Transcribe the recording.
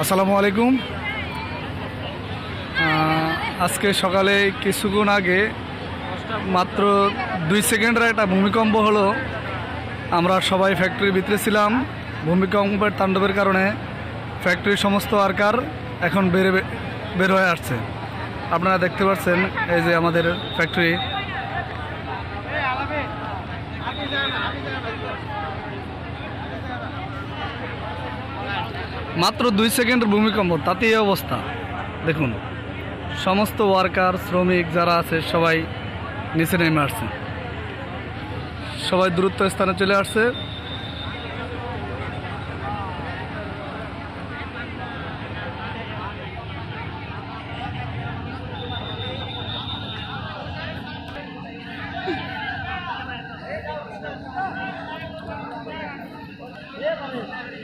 আসসালামু আলাইকুম। আজকে সকালে কিছুক্ষণ আগে মাত্র দুই সেকেন্ডের একটা ভূমিকম্প হলো। আমরা সবাই ফ্যাক্টরির ভিতরে ছিলাম। ভূমিকম্পের তাণ্ডবের কারণে ফ্যাক্টরির সমস্ত ওয়ার্কার এখন বের বের হয়ে আসছে। আপনারা দেখতে পাচ্ছেন এই যে আমাদের ফ্যাক্টরি মাত্র দুই সেকেন্ডের ভূমিকম্প তাতে এই অবস্থা। দেখুন সমস্ত ওয়ার্কার শ্রমিক যারা আছে সবাই নিচে নেমে আসছে। সবাই দূরত্ব স্থানে চলে আসছে। Yeah,